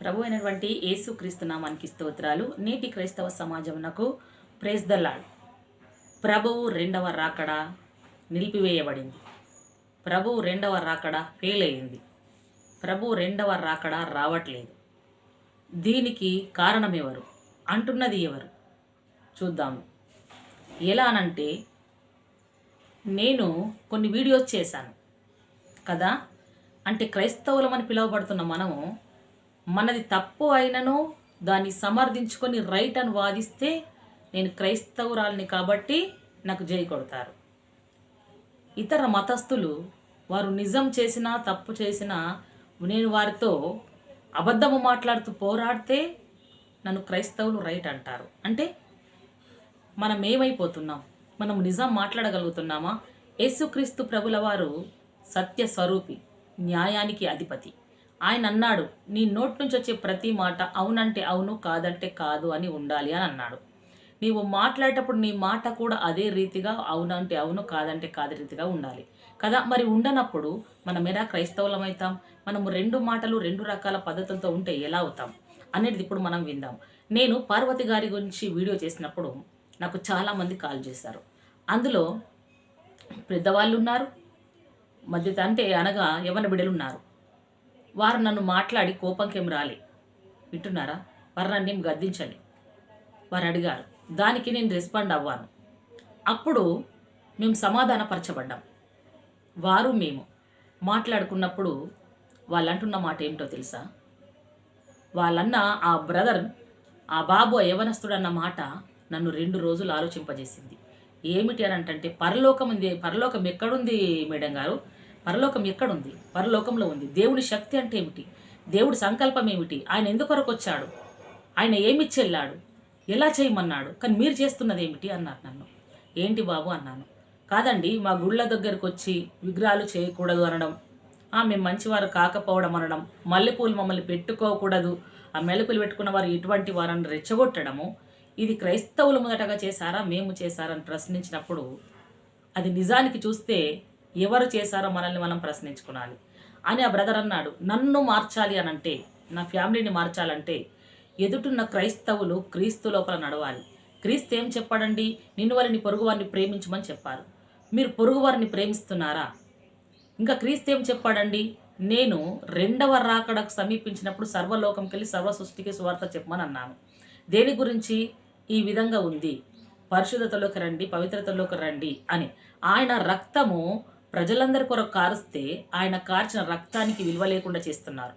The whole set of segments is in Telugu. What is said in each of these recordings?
ప్రభు అయినటువంటి యేసుక్రీస్తు నామానికి స్తోత్రాలు. నేటి క్రైస్తవ సమాజమునకు ప్రేస్ ద ప్రభువు రెండవ రాకడ నిలిపివేయబడింది. ప్రభువు రెండవ రాకడ ఫెయిల్ అయింది. ప్రభు రెండవ రాకడ రావట్లేదు. దీనికి కారణం ఎవరు? అంటున్నది ఎవరు? చూద్దాము ఎలా అనంటే నేను కొన్ని వీడియోస్ చేశాను. కదా? అంటే క్రైస్తవులమని పిలువబడుతున్న మనము మనది తప్పు అయినను దాన్ని సమర్థించుకొని రైట్ అని వాదిస్తే నేను క్రైస్తవురాలిని కాబట్టి నాకు జై కొడతారు. ఇతర మతస్థులు వారు నిజం చేసినా తప్పు చేసినా నేను వారితో అబద్ధము మాట్లాడుతూ పోరాడితే నన్ను క్రైస్తవులు రైట్ అంటారు. అంటే మనం ఏమైపోతున్నాం? మనం నిజం మాట్లాడగలుగుతున్నామా? యేసుక్రీస్తు ప్రభుల వారు సత్య స్వరూపి న్యాయానికి అధిపతి. ఆయన అన్నాడు నీ నోటి నుంచి వచ్చే ప్రతి మాట అవునంటే అవును కాదంటే కాదు అని ఉండాలి అని అన్నాడు. నీవు మాట్లాడేటప్పుడు నీ మాట కూడా అదే రీతిగా అవునంటే అవును కాదంటే కాదు రీతిగా ఉండాలి. కదా? మరి ఉండనప్పుడు మనం ఎలా క్రైస్తవులం అవుతాం? మనము రెండు మాటలు రెండు రకాల పద్ధతులతో ఉంటే ఎలా అవుతాం? అనేది ఇప్పుడు మనం విందాం. నేను పార్వతి గారి గురించి వీడియో చేసినప్పుడు నాకు చాలామంది కాల్ చేశారు. అందులో పెద్దవాళ్ళు ఉన్నారు మధ్య అంటే అనగా యవన బిడ్డలు ఉన్నారు. వారు నన్ను మాట్లాడి కోపంకేం రాలి. వింటున్నారా? వారు నన్ను ఏం వారు అడిగారు దానికి నేను రెస్పాండ్ అవ్వాను. అప్పుడు మేము సమాధానపరచబడ్డాం. వారు మేము మాట్లాడుకున్నప్పుడు వాళ్ళు అంటున్న మాట ఏమిటో తెలుసా? వాళ్ళన్న ఆ బ్రదర్ ఆ బాబు యవనస్తుడన్న మాట నన్ను రెండు రోజులు ఆలోచింపజేసింది. ఏమిటి అని అంటే పరలోకం ఉంది పరలోకం ఎక్కడుంది మేడం గారు? పరలోకం ఎక్కడుంది? పరలోకంలో ఉంది. దేవుడి శక్తి అంటే ఏమిటి? దేవుడి సంకల్పం ఏమిటి? ఆయన ఎందుకొరకు వచ్చాడు. ఆయన ఏమిచ్చి వెళ్ళాడు ఎలా చేయమన్నాడు? కానీ మీరు చేస్తున్నది ఏమిటి? అన్నారు నన్ను. ఏంటి బాబు? అన్నాను. కాదండి మా గుళ్ళ దగ్గరకు వచ్చి విగ్రహాలు చేయకూడదు అనడం ఆ మేము మంచివారు కాకపోవడం అనడం మల్లెపూలు మమ్మల్ని పెట్టుకోకూడదు ఆ మెల్లపూలు పెట్టుకున్న వారు ఇటువంటి వారని రెచ్చగొట్టడము ఇది క్రైస్తవులు మొదటగా చేశారా? మేము చేశారని ప్రశ్నించినప్పుడు అది నిజానికి చూస్తే ఎవరు చేశారో మనల్ని మనం ప్రశ్నించుకోవాలి అని ఆ బ్రదర్ అన్నాడు. నన్ను మార్చాలి అని అంటే నా ఫ్యామిలీని మార్చాలంటే ఎదుటున్న క్రైస్తవులు క్రీస్తు లోపల నడవాలి. క్రీస్తు ఏం చెప్పాడండి? నిన్ను వారిని పొరుగువారిని ప్రేమించమని చెప్పారు. మీరు పొరుగువారిని ప్రేమిస్తున్నారా? ఇంకా క్రీస్తు ఏం చెప్పాడండి? నేను రెండవ రాకడకు సమీపించినప్పుడు సర్వలోకంకి వెళ్ళి సర్వ సృష్టికి సువార్త చెప్పమని అన్నాను దేని గురించి? ఈ విధంగా ఉంది. పరిశుద్ధతలోకి రండి పవిత్రతలోకి రండి అని. ఆయన రక్తము ప్రజలందరి కొరకు కారుస్తే ఆయన కార్చిన రక్తానికి విలువ లేకుండా చేస్తున్నారు.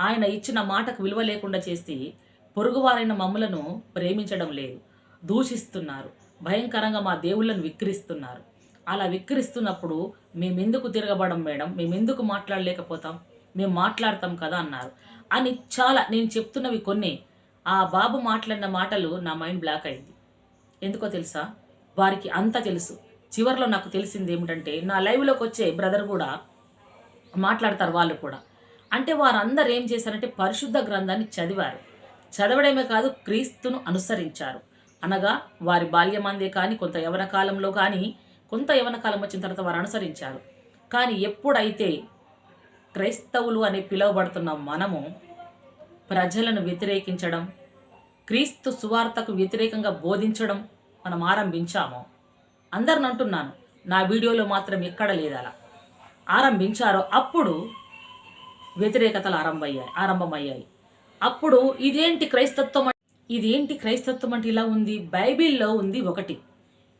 ఆయన ఇచ్చిన మాటకు విలువ లేకుండా చేసి పొరుగువారైన మమ్ములను ప్రేమించడం లేదు. దూషిస్తున్నారు. భయంకరంగా మా దేవుళ్ళను విక్రిస్తున్నారు. అలా విక్రిస్తున్నప్పుడు మేమెందుకు తిరగబడం మేడం? మేమెందుకు మాట్లాడలేకపోతాం? మేము మాట్లాడతాం కదా అన్నారు. అని చాలా నేను చెప్తున్నవి కొన్ని. ఆ బాబు మాట్లాడిన మాటలు నా మైండ్ బ్లాక్ అయింది. ఎందుకో తెలుసా? వారికి అంతా తెలుసు. చివరిలో నాకు తెలిసింది ఏమిటంటే నా లైవ్లోకి వచ్చే బ్రదర్ కూడా మాట్లాడతారు వాళ్ళు కూడా. అంటే వారందరూ ఏం చేశారంటే పరిశుద్ధ గ్రంథాన్ని చదివారు. చదవడమే కాదు క్రీస్తును అనుసరించారు. అనగా వారి బాల్యమందే కానీ కొంత యవన కాలంలో కానీ కొంత యవన కాలం వచ్చిన తర్వాత వారు అనుసరించారు. కానీ ఎప్పుడైతే క్రైస్తవులు అని పిలువబడుతున్న మనము ప్రజలను వ్యతిరేకించడం క్రీస్తు సువార్తకు వ్యతిరేకంగా బోధించడం మనం ఆరంభించామో అందరిని అంటున్నాను నా వీడియోలో మాత్రం ఎక్కడ లేదు అలా ఆరంభించారో అప్పుడు వ్యతిరేకతలు ఆరంభమయ్యాయి ఆరంభమయ్యాయి. అప్పుడు ఇదేంటి క్రైస్తత్వం ఇదేంటి క్రైస్తత్వం అంటే ఇలా ఉంది? బైబిల్లో ఉంది ఒకటి.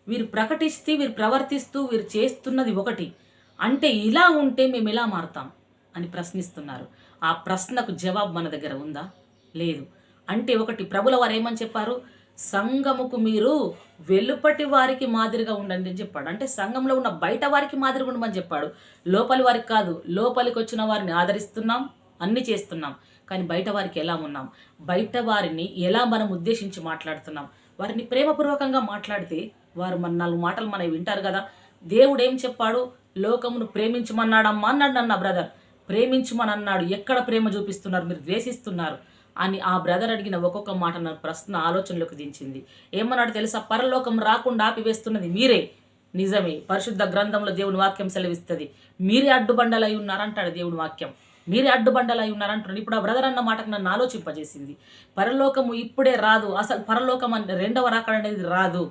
వీరు ప్రకటిస్తే వీరు ప్రవర్తిస్తూ వీరు చేస్తున్నది ఒకటి. అంటే ఇలా ఉంటే మేము ఎలా మారుతాం అని ప్రశ్నిస్తున్నారు. ఆ ప్రశ్నకు జవాబు మన దగ్గర ఉందా? లేదు. అంటే ఒకటి ప్రభుల వారు ఏమని చెప్పారు? సంఘముకు మీరు వెలుపటి వారికి మాదిరిగా ఉండండి అని చెప్పాడు. అంటే సంఘంలో ఉన్న బయట వారికి మాదిరిగా ఉండమని చెప్పాడు. లోపలి వారికి కాదు లోపలికి వచ్చిన వారిని ఆదరిస్తున్నాం అన్ని చేస్తున్నాం. కానీ బయట వారికి ఎలా ఉన్నాం? బయట వారిని ఎలా మనం ఉద్దేశించి మాట్లాడుతున్నాం? వారిని ప్రేమపూర్వకంగా మాట్లాడితే వారు మన నాలుగు మాటలు మనవి వింటారు కదా. దేవుడు ఏం చెప్పాడు? లోకమును ప్రేమించమన్నాడమ్మా అన్నాడు నన్న బ్రదర్. ప్రేమించమని అన్నాడు. ఎక్కడ ప్రేమ చూపిస్తున్నారు? మీరు ద్వేషిస్తున్నారు. అని ఆ బ్రదర్ అడిగిన ఒక్కొక్క మాట నా ప్రశ్న ఆలోచనలోకి దించింది. ఏమన్నాడు తెలుసా? పరలోకం రాకుండా ఆపివేస్తున్నది మీరే. నిజమే పరిశుద్ధ గ్రంథంలో దేవుని వాక్యం సెలవిస్తుంది. మీరే అడ్డుబండలై ఉన్నారంటాడు దేవుని వాక్యం. మీరే అడ్డుబండలై ఉన్నారంటున్నాడు. ఇప్పుడు ఆ బ్రదర్ అన్న మాటకు నన్ను ఆలోచింపజేసింది. పరలోకము ఇప్పుడే రాదు. అసలు పరలోకం అనే రెండవ రాకడ అనేది రాదు.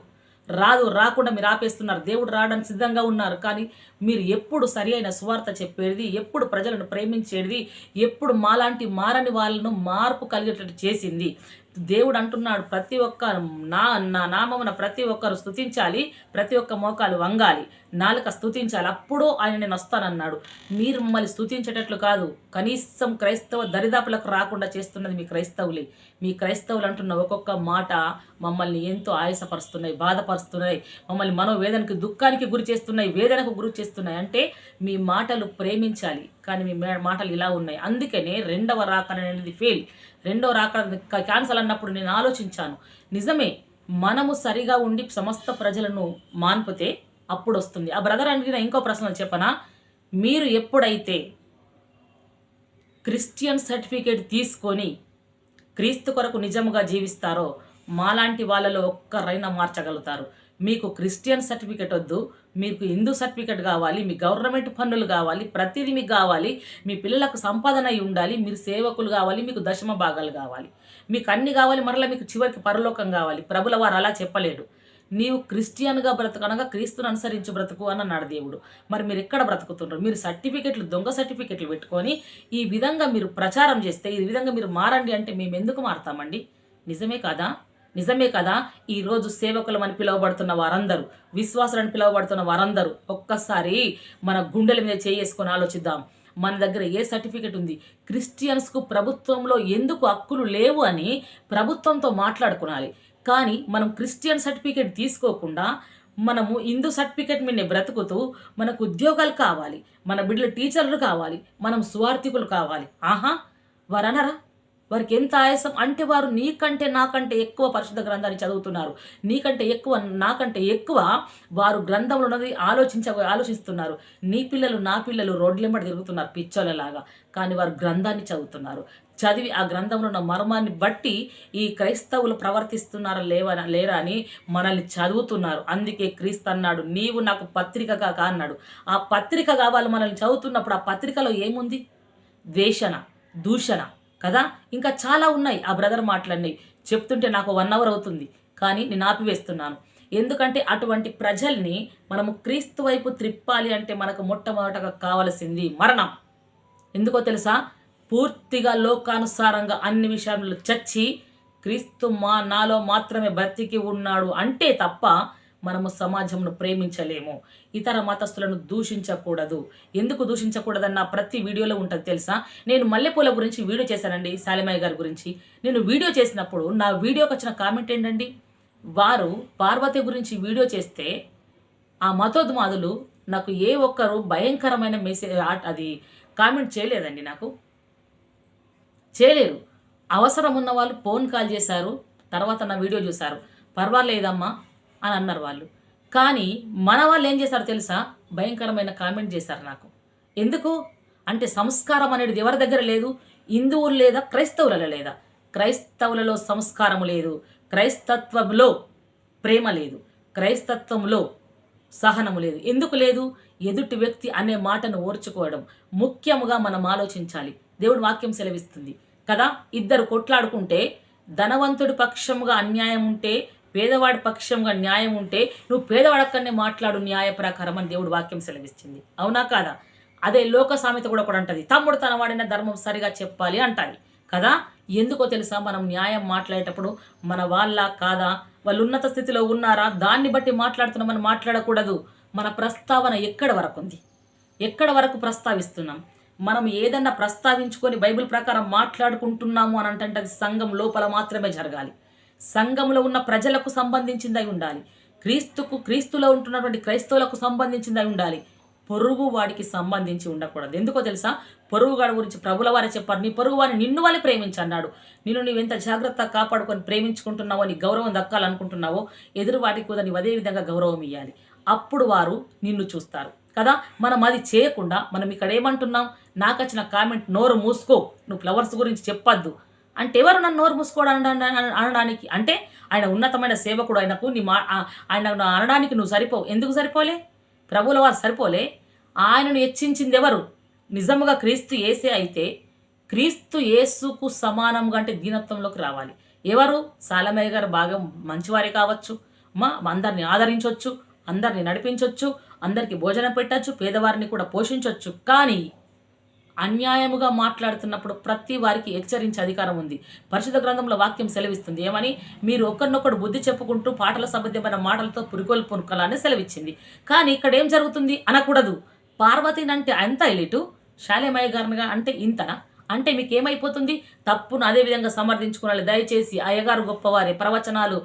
రాదు రాకుండా మీరు ఆపేస్తున్నారు. దేవుడు రావడానికి సిద్ధంగా ఉన్నారు. కానీ మీరు ఎప్పుడు సరి అయిన సువార్త చెప్పేది ఎప్పుడు ప్రజలను ప్రేమించేది ఎప్పుడు మాలాంటి మారని వాళ్ళను మార్పు కలిగేటట్టు చేసింది. దేవుడు అంటున్నాడు ప్రతి ఒక్క నా నా నామమున ప్రతి ఒక్కరు స్థుతించాలి ప్రతి ఒక్క మోకాలు వంగాలి. నాలుక స్థుతించాలి అప్పుడు ఆయన నేను వస్తానన్నాడు. మీరు మమ్మల్ని స్థుతించేటట్లు కాదు కనీసం క్రైస్తవ దరిదాపులకు రాకుండా చేస్తున్నది మీ క్రైస్తవులే. మీ క్రైస్తవులు అంటున్న ఒక్కొక్క మాట మమ్మల్ని ఎంతో ఆయాసపరుస్తున్నాయి బాధపరుస్తున్నాయి మమ్మల్ని మనోవేదనకి దుఃఖానికి గురి చేస్తున్నాయి వేదనకు గురి చేస్తున్నాయి. అంటే మీ మాటలు ప్రేమించాలి కానీ మీ మాటలు ఇలా ఉన్నాయి. అందుకనే రెండవ రాకడ అనేది ఫెయిల్ రెండవ రాకడ క్యాన్సల్ అన్నప్పుడు నేను ఆలోచించాను. నిజమే మనము సరిగా ఉండి సమస్త ప్రజలను మాన్పితే అప్పుడు వస్తుంది ఆ బ్రదర్ అడిగిన ఇంకో ప్రశ్న చెప్పనా? మీరు ఎప్పుడైతే క్రిస్టియన్ సర్టిఫికేట్ తీసుకొని క్రీస్తు కొరకు నిజముగా జీవిస్తారో మాలాంటి వాళ్ళలో ఒక్కరైనా మార్చగలుగుతారు. మీకు క్రిస్టియన్ సర్టిఫికేట్ వద్దు మీకు హిందూ సర్టిఫికేట్ కావాలి మీ గవర్నమెంట్ పన్నులు కావాలి ప్రతిదీ మీకు కావాలి మీ పిల్లలకు సంపాదన అయి ఉండాలి మీరు సేవకులు కావాలి మీకు దశమ భాగాలు కావాలి. మీకు అన్ని కావాలి మరలా మీకు చివరికి పరలోకం కావాలి. ప్రభుల వారు అలా చెప్పలేడు. నీవు క్రిస్టియన్గా బ్రతకనగా క్రీస్తుని అనుసరించి బ్రతుకు అని అన్నాడు దేవుడు. మరి మీరు ఎక్కడ బ్రతుకుతున్నారు మీరు సర్టిఫికెట్లు దొంగ సర్టిఫికెట్లు పెట్టుకొని ఈ విధంగా మీరు ప్రచారం చేస్తే ఈ విధంగా మీరు మారండి అంటే మేము ఎందుకు మారతామండి? నిజమే కాదా? నిజమే కదా? ఈరోజు సేవకులమని పిలువబడుతున్న వారందరూ విశ్వాసులని పిలువబడుతున్న వారందరూ ఒక్కసారి మన గుండెల మీద చేసుకొని ఆలోచిద్దాం. మన దగ్గర ఏ సర్టిఫికెట్ ఉంది? క్రిస్టియన్స్కు ప్రభుత్వంలో ఎందుకు హక్కులు లేవు అని ప్రభుత్వంతో మాట్లాడుకోవాలి. కానీ మనం క్రిస్టియన్ సర్టిఫికేట్ తీసుకోకుండా మనము హిందూ సర్టిఫికేట్ మీద బ్రతుకుతూ మనకు ఉద్యోగాలు కావాలి మన బిడ్డలు టీచర్లు కావాలి మనం స్వార్థికులు కావాలి. ఆహా వారు అనరా వారికి ఎంత ఆయాసం? అంటే వారు నీకంటే నాకంటే ఎక్కువ పరిశుద్ధ గ్రంథాన్ని చదువుతున్నారు. నీకంటే ఎక్కువ నాకంటే ఎక్కువ వారు గ్రంథంలో ఉన్నది ఆలోచించ ఆలోచిస్తున్నారు. నీ పిల్లలు నా పిల్లలు రోడ్లెంబడి తిరుగుతున్నారు పిచ్చోళ్ళలాగా. కానీ వారు గ్రంథాన్ని చదువుతున్నారు. చదివి ఆ గ్రంథంలో ఉన్న మర్మాన్ని బట్టి ఈ క్రైస్తవులు ప్రవర్తిస్తున్నారా లేవా లేరా అని మనల్ని చదువుతున్నారు. అందుకే క్రీస్తు అన్నాడు నీవు నాకు పత్రికగా కా అన్నాడు. ఆ పత్రిక కావాలి మనల్ని చదువుతున్నప్పుడు ఆ పత్రికలో ఏముంది? ద్వేషణ దూషణ. కదా? ఇంకా చాలా ఉన్నాయి. ఆ బ్రదర్ మాటలన్నీ చెప్తుంటే నాకు వన్ అవర్ అవుతుంది. కానీ నేను ఆపివేస్తున్నాను. ఎందుకంటే అటువంటి ప్రజల్ని మనము క్రీస్తు వైపు త్రిప్పాలి అంటే మనకు మొట్టమొదటగా కావలసింది మరణం. ఎందుకో తెలుసా? పూర్తిగా లోకానుసారంగా అన్ని విషయాల్లో చచ్చి క్రీస్తు మా నాలో మాత్రమే బ్రతికి ఉన్నాడు అంటే తప్ప మనము సమాజంను ప్రేమించలేము. ఇతర మతస్థులను దూషించకూడదు. ఎందుకు దూషించకూడదన్న ప్రతి వీడియోలో ఉంటుంది తెలుసా? నేను మల్లెపూల గురించి వీడియో చేశానండి శాలిమయ్య గారి గురించి. నేను వీడియో చేసినప్పుడు నా వీడియోకి వచ్చిన కామెంట్ ఏంటండి? వారు పార్వతి గురించి వీడియో చేస్తే ఆ మతోద్మాదులు నాకు ఏ ఒక్కరు భయంకరమైన మెసేజ్ అది కామెంట్ చేయలేదండి నాకు. చేయలేరు. అవసరం ఉన్న వాళ్ళు ఫోన్ కాల్ చేశారు తర్వాత నా వీడియో చూశారు. పర్వాలేదమ్మా. అని అన్నారు వాళ్ళు. కానీ మన వాళ్ళు ఏం చేశారు తెలుసా? భయంకరమైన కామెంట్ చేశారు నాకు. ఎందుకు? అంటే సంస్కారం అనేది ఎవరి దగ్గర లేదు? హిందువులు లేదా క్రైస్తవులలో లేదా? క్రైస్తవులలో సంస్కారము లేదు. క్రైస్తత్వంలో ప్రేమ లేదు. క్రైస్తత్వంలో సహనము లేదు. ఎందుకు లేదు? ఎదుటి వ్యక్తి అనే మాటను ఓర్చుకోవడం. ముఖ్యముగా మనం ఆలోచించాలి. దేవుడు వాక్యం సెలవిస్తుంది. కదా? ఇద్దరు కొట్లాడుకుంటే ధనవంతుడి పక్షముగా అన్యాయం ఉంటే పేదవాడి పక్షంగా న్యాయం ఉంటే నువ్వు పేదవాడక్కనే మాట్లాడు న్యాయ ప్రకారం అని దేవుడు వాక్యం సెలవిస్తుంది. అవునా కాదా? అదే లోక సామెత కూడా కూడా అంటది. తమ్ముడు తన వాడిన ధర్మం సరిగా చెప్పాలి అంటాది. కదా? ఎందుకో తెలుసా? మనం న్యాయం మాట్లాడేటప్పుడు మన వాళ్ళ కాదా? వాళ్ళు ఉన్నత స్థితిలో ఉన్నారా? దాన్ని బట్టి మాట్లాడుతున్నామని మాట్లాడకూడదు. మన ప్రస్తావన ఎక్కడ వరకు ఉంది? ఎక్కడ వరకు ప్రస్తావిస్తున్నాం? మనం ఏదన్నా ప్రస్తావించుకొని బైబిల్ ప్రకారం మాట్లాడుకుంటున్నాము అని అంటే అది సంఘం లోపల మాత్రమే జరగాలి. సంఘంలో ఉన్న ప్రజలకు సంబంధించిందై ఉండాలి. క్రీస్తుకు క్రీస్తులో ఉంటున్నటువంటి క్రైస్తవులకు సంబంధించిందై ఉండాలి. పొరుగు వాడికి సంబంధించి ఉండకూడదు. ఎందుకో తెలుసా? పొరుగుగాడి గురించి ప్రభుల వారే చెప్పారు. నీ పొరుగు వారిని నిన్ను వాళ్ళు ప్రేమించి అన్నాడు నిన్ను ఎంత జాగ్రత్తగా కాపాడుకొని ప్రేమించుకుంటున్నావో నీ గౌరవం దక్కాలనుకుంటున్నావో ఎదురు వాటికి కూడా నీవు అదే విధంగా గౌరవం ఇవ్వాలి అప్పుడు వారు నిన్ను చూస్తారు. కదా? మనం అది చేయకుండా మనం ఇక్కడ ఏమంటున్నాం? నాకు వచ్చిన కామెంట్ నోరు మూసుకో. నువ్వు ఫ్లవర్స్ గురించి చెప్పొద్దు. అంటే ఎవరు నన్ను నోరు మూసుకోడు అనడానికి? అంటే ఆయన ఉన్నతమైన సేవకుడు ఆయనకు నీ మా ఆయన అనడానికి నువ్వు సరిపోవు. ఎందుకు సరిపోలే? ప్రభువుల వారు సరిపోలే? ఆయనను హెచ్చించింది ఎవరు? నిజముగా క్రీస్తు ఏసే అయితే క్రీస్తు యేసుకు సమానంగా అంటే దీనత్వంలోకి రావాలి. ఎవరు? సాలమయ్య గారు బాగా మంచివారే కావచ్చు. మా అందరిని ఆదరించవచ్చు అందరిని నడిపించవచ్చు అందరికీ భోజనం పెట్టచ్చు పేదవారిని కూడా పోషించవచ్చు కానీ అన్యాయముగా మాట్లాడుతున్నప్పుడు ప్రతి వారికి హెచ్చరించే అధికారం ఉంది. పరిశుద్ధ గ్రంథంలో వాక్యం సెలవిస్తుంది. ఏమని? మీరు ఒకరినొకరు బుద్ధి చెప్పుకుంటూ పాటల సంబంధమైన మాటలతో పురుగోలు పునుకలని సెలవిచ్చింది. కానీ ఇక్కడ ఏం జరుగుతుంది? అనకూడదు. పార్వతినంటే అంత ఎలిటు? శాలేమయ్య గారినిగా అంటే ఇంతనా? అంటే మీకు ఏమైపోతుంది తప్పును అదే విధంగా సమర్థించుకోవాలి దయచేసి అయ్యగారు గొప్పవారే. ప్రవచనాలు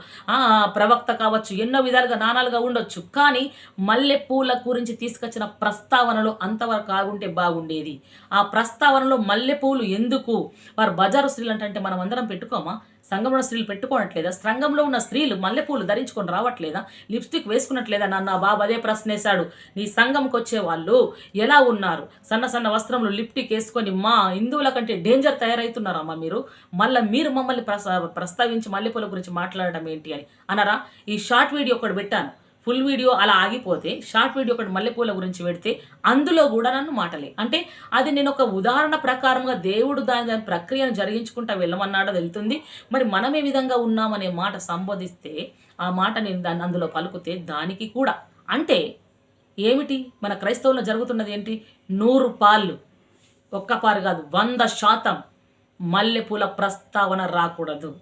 ప్రవక్త కావచ్చు ఎన్నో విధాలుగా నానాలుగా ఉండొచ్చు. కానీ మల్లెపూల గురించి తీసుకొచ్చిన ప్రస్తావనలో అంతవరకు ఆగుంటే బాగుండేది. ఆ ప్రస్తావనలో మల్లెపూలు ఎందుకు? వారు బజారు స్త్రీలు అంటే మనం అందరం పెట్టుకోమా? సంఘంలో స్త్రీలు పెట్టుకోవట్లేదా సంఘంలో ఉన్న స్త్రీలు మల్లెపూలు ధరించుకొని రావట్లేదా? లిప్స్టిక్ వేసుకున్నట్లేదా? నన్ను ఆ బాబు అదే ప్రశ్న వేశాడు నీ సంఘంకి వచ్చే వాళ్ళు ఎలా ఉన్నారు? సన్న సన్న వస్త్రములు లిప్టిక్ వేసుకొని మా హిందువుల కంటే డేంజర్ తయారవుతున్నారమ్మా మీరు. మళ్ళీ మీరు మమ్మల్ని ప్రస ప్రస్తావించి మల్లెపూల గురించి మాట్లాడటం ఏంటి అని. అనరా ఈ షార్ట్ వీడియో ఒకటి పెట్టాను. ఫుల్ వీడియో అలా ఆగిపోతే షార్ట్ వీడియో ఒకటి మల్లెపూల గురించి పెడితే అందులో కూడా నన్ను మాటలే. అంటే అది నేను ఒక ఉదాహరణ ప్రకారంగా దేవుడు దాని దాని ప్రక్రియను జరిగించుకుంటా వెళ్ళమన్నాడో వెళ్తుంది మరి మనం ఏ విధంగా ఉన్నామనే మాట సంబోధిస్తే ఆ మాట నేను దాన్ని అందులో పలుకుతే దానికి కూడా. అంటే ఏమిటి? మన క్రైస్తవుల్లో జరుగుతున్నది ఏంటి? నూరు పాళ్ళు. ఒక్క పారు కాదు వంద శాతం మల్లెపూల ప్రస్తావన రాకూడదు.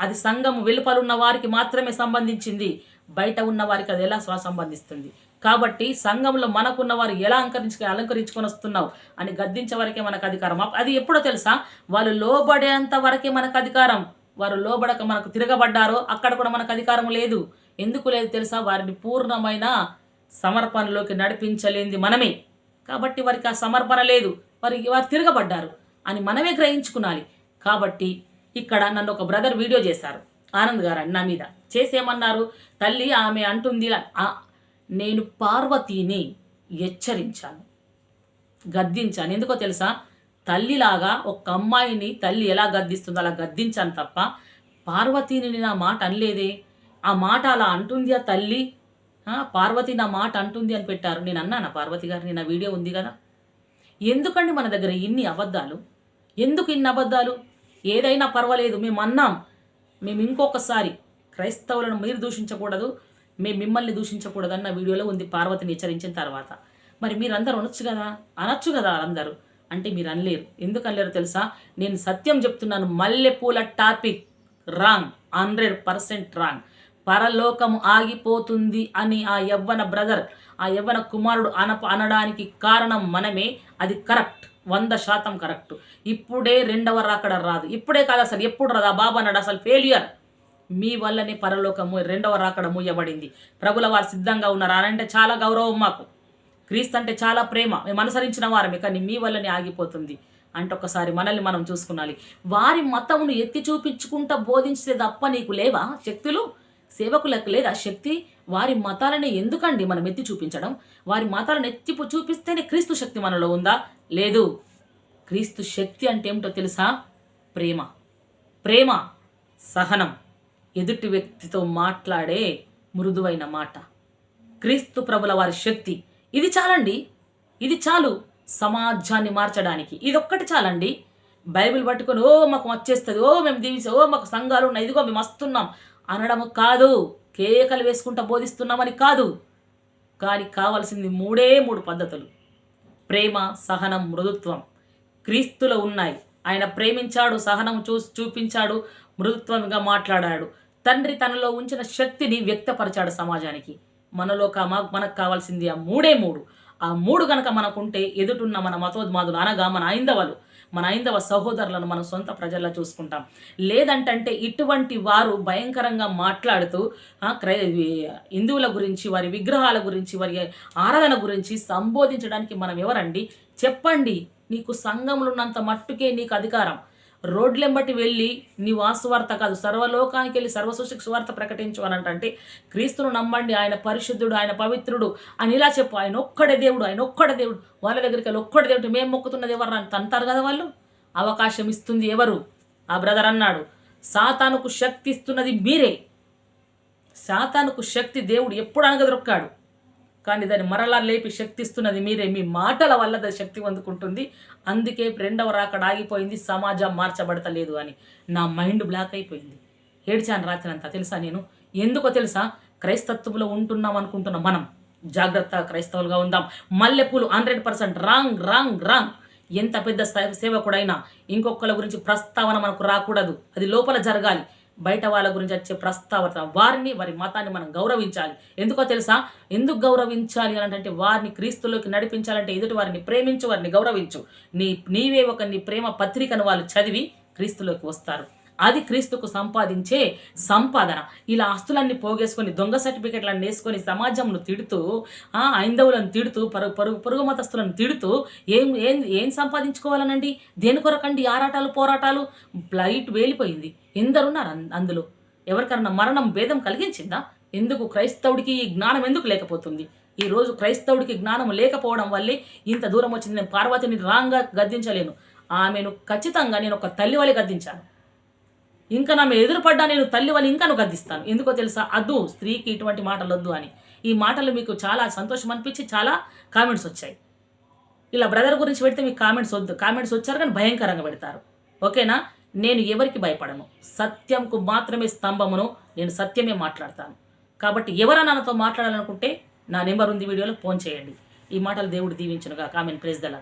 అది సంఘం వెలుపలున్న వారికి మాత్రమే సంబంధించింది. బయట ఉన్న వారికి అది ఎలా స్వ సంబంధిస్తుంది? కాబట్టి సంఘంలో మనకున్న వారు ఎలా అలంకరించు అలంకరించుకొని వస్తున్నావు అని గద్దించే వరకే మనకు అధికారం. అది ఎప్పుడో తెలుసా? వాళ్ళు లోబడేంత వరకే మనకు అధికారం. వారు లోబడక మనకు తిరగబడ్డారో అక్కడ కూడా మనకు అధికారం లేదు. ఎందుకు లేదు తెలుసా? వారిని పూర్ణమైన సమర్పణలోకి నడిపించలేంది మనమే. కాబట్టి వారికి ఆ సమర్పణ లేదు. వారికి వారు తిరగబడ్డారు అని మనమే గ్రహించుకునాలి. కాబట్టి ఇక్కడ నన్ను ఒక బ్రదర్ వీడియో చేశారు. ఆనంద్ గారు నా మీద. చేసేమన్నారు? తల్లి ఆమె అంటుంది నేను పార్వతీని హెచ్చరించాను గద్దించాను. ఎందుకో తెలుసా? తల్లిలాగా ఒక అమ్మాయిని తల్లి ఎలా గద్దిస్తుందో అలా గద్దించాను తప్ప పార్వతీని నేను ఆ మాట అనలేదే. ఆ మాట అలా అంటుంది ఆ తల్లి. పార్వతి నా మాట అంటుంది అని పెట్టారు. నేను అన్నాను పార్వతి గారిని నా వీడియో ఉంది కదా? ఎందుకండి మన దగ్గర ఇన్ని అబద్ధాలు? ఎందుకు ఇన్ని అబద్ధాలు? ఏదైనా పర్వాలేదు మేము అన్నాం మేము ఇంకొకసారి క్రైస్తవులను మీరు దూషించకూడదు మేము మిమ్మల్ని దూషించకూడదు అన్న వీడియోలో ఉంది పార్వతిని హెచ్చరించిన తర్వాత. మరి మీరందరూ అనొచ్చు కదా? అనొచ్చు కదా అందరూ? అంటే మీరు అనలేరు. ఎందుకు అనలేరు తెలుసా? నేను సత్యం చెప్తున్నాను. మల్లెపూల topic wrong hundred percent wrong. పరలోకము ఆగిపోతుంది అని ఆ యవ్వన బ్రదర్ ఆ యవ్వన కుమారుడు అనప అనడానికి కారణం మనమే. అది కరెక్ట్. వంద శాతం కరెక్ట్. ఇప్పుడే రెండవ రాకడ రాదు. ఇప్పుడే కాదు అసలు. ఎప్పుడు రాదు? ఆ బాబు అన్నాడు అసలు ఫెయిల్యూర్. మీ వల్లనే పరలోకము రెండవ రాకడ మూయబడింది ప్రభుల వారు సిద్ధంగా ఉన్నారు? అని అంటే చాలా గౌరవం మాకు. క్రీస్తు అంటే చాలా ప్రేమ. మేము అనుసరించిన వారమే కానీ మీ వల్లనే ఆగిపోతుంది అంటే ఒకసారి మనల్ని మనం చూసుకునాలి. వారి మతమును ఎత్తి చూపించుకుంటా బోధించే తప్ప నీకు లేవా? శక్తులు? సేవకులకు లేదా శక్తి? వారి మతాలని ఎందుకండి మనం ఎత్తి చూపించడం? వారి మతాలను ఎత్తి చూపిస్తేనే క్రీస్తు శక్తి మనలో ఉందా? లేదు. క్రీస్తు శక్తి అంటే ఏమిటో తెలుసా? ప్రేమ. ప్రేమ సహనం. ఎదుటి వ్యక్తితో మాట్లాడే మృదువైన మాట. క్రీస్తు ప్రభుల వారి శక్తి. ఇది చాలండి. ఇది చాలు సమాజాన్ని మార్చడానికి. ఇది ఒక్కటి చాలండి. బైబిల్ పట్టుకొని ఓ మాకు వచ్చేస్తుంది ఓ మేము దీవిస్తే ఓ మాకు సంఘాలు ఉన్నాయి. ఇదిగో మేము వస్తున్నాం అనడము కాదు. కేకలు వేసుకుంటా బోధిస్తున్నామని కాదు. కానీ కావలసింది మూడే మూడు పద్ధతులు. ప్రేమ సహనం మృదుత్వం. క్రీస్తులో ఉన్నాయి. ఆయన ప్రేమించాడు సహనం చూ చూపించాడు మృదుత్వంగా మాట్లాడాడు. తండ్రి తనలో ఉంచిన శక్తిని వ్యక్తపరిచాడు సమాజానికి. మనలో కామా మనకు కావాల్సింది ఆ మూడే మూడు. ఆ మూడు గనక మనకుంటే ఎదుటున్న మన మతోద్మాదులు అనగా మన ఐందవలు మన ఐందవ సహోదరులను మన సొంత ప్రజల్లో చూసుకుంటాం. లేదంటే ఇటువంటి వారు భయంకరంగా మాట్లాడుతూ క్రై హిందువుల గురించి వారి విగ్రహాల గురించి వారి ఆరాధన గురించి సంబోధించడానికి మనం ఎవరండి? చెప్పండి. నీకు సంఘంలో ఉన్నంత మట్టుకే నీకు అధికారం. రోడ్లెంబటి వెళ్ళి నీ వాసువార్త కాదు సర్వలోకానికి వెళ్ళి సర్వసృష్టికి సువార్త ప్రకటించు అని అంటే క్రీస్తును నమ్మండి ఆయన పరిశుద్ధుడు ఆయన పవిత్రుడు అని ఇలా చెప్పు. ఆయన ఒక్కడే దేవుడు ఆయన ఒక్కడే దేవుడు. వాళ్ళ దగ్గరికి వెళ్ళి ఒక్కడే దేవుడు మేము మొక్కుతున్నది ఎవరు? అని తంటారు కదా వాళ్ళు? అవకాశం ఇస్తుంది ఎవరు? ఆ బ్రదర్ అన్నాడు సాతానుకు శక్తి ఇస్తున్నది మీరే. సాతానుకు శక్తి దేవుడు ఎప్పుడు అనగదొక్కాడు కానీ దాన్ని మరలా లేపి శక్తిస్తున్నది మీరే. మీ మాటల వల్ల దాని శక్తి అందుకుంటుంది అందుకే రెండవ రాకడ ఆగిపోయింది. సమాజం మార్చబడతలేదు అని. నా మైండ్ బ్లాక్ అయిపోయింది. ఏడ్చాను రాత్రి అంతా తెలుసా నేను? ఎందుకో తెలుసా? క్రైస్తత్వంలో ఉంటున్నాం అనుకుంటున్నాం మనం. జాగ్రత్త క్రైస్తవులుగా ఉందాం. మల్లెపూలు hundred percent wrong wrong wrong. ఎంత పెద్ద సేవకుడైనా ఇంకొకళ్ళ గురించి ప్రస్తావన మనకు రాకూడదు. అది లోపల జరగాలి. బయట వాళ్ళ గురించి వచ్చే ప్రస్తావన వారిని వారి మతాన్ని మనం గౌరవించాలి. ఎందుకో తెలుసా? ఎందుకు గౌరవించాలి అని అంటే వారిని క్రీస్తులోకి నడిపించాలంటే ఎదుటి వారిని ప్రేమించు వారిని గౌరవించు. నీ నీవే ఒక నీ ప్రేమ పత్రికను వాళ్ళు చదివి క్రీస్తులోకి వస్తారు. అది క్రీస్తుకు సంపాదించే సంపాదన. ఇలా ఆస్తులన్నీ పోగేసుకొని దొంగ సర్టిఫికెట్లను వేసుకొని సమాజంను తిడుతూ ఆ, ఐందవులను తిడుతూ పరుగు పరుగు పొరుగు మతస్థులను తిడుతూ ఏం ఏం ఏం సంపాదించుకోవాలనండి? దేని కొరకండి ఆరాటాలు పోరాటాలు? లైట్ వేలిపోయింది. ఎందరున్నారు అన్- అందులో? ఎవరికన్నా మరణం భేదం కలిగించిందా? ఎందుకు క్రైస్తవుడికి ఈ జ్ఞానం ఎందుకు లేకపోతుంది? ఈ రోజు క్రైస్తవుడికి జ్ఞానం లేకపోవడం వల్లే ఇంత దూరం వచ్చింది. నేను పార్వతిని రాంగా గద్దించలేను. ఆమెను ఖచ్చితంగా నేను ఒక తల్లి వలె గద్దించాను. ఇంకా నా మీద ఎదురుపడ్డా నేను తల్లి వల్ల ఇంకా నువ్వు గద్దిస్తాను. ఎందుకో తెలుసా? అద్దు స్త్రీకి ఇటువంటి మాటలు వద్దు అని. ఈ మాటలు మీకు చాలా సంతోషం అనిపించి చాలా కామెంట్స్ వచ్చాయి. ఇలా బ్రదర్ గురించి పెడితే మీకు కామెంట్స్ వద్దు. కామెంట్స్ వచ్చారు కానీ భయంకరంగా పెడతారు. ఓకేనా? నేను ఎవరికి భయపడను? సత్యంకు మాత్రమే స్తంభమును నేను సత్యమే మాట్లాడతాను. కాబట్టి ఎవరైనా నాతో మాట్లాడాలనుకుంటే నా నెంబర్ ఉంది వీడియోలో ఫోన్ చేయండి. ఈ మాటలు దేవుడు దీవించునుగా కామెంట్ ప్రెజ్దలా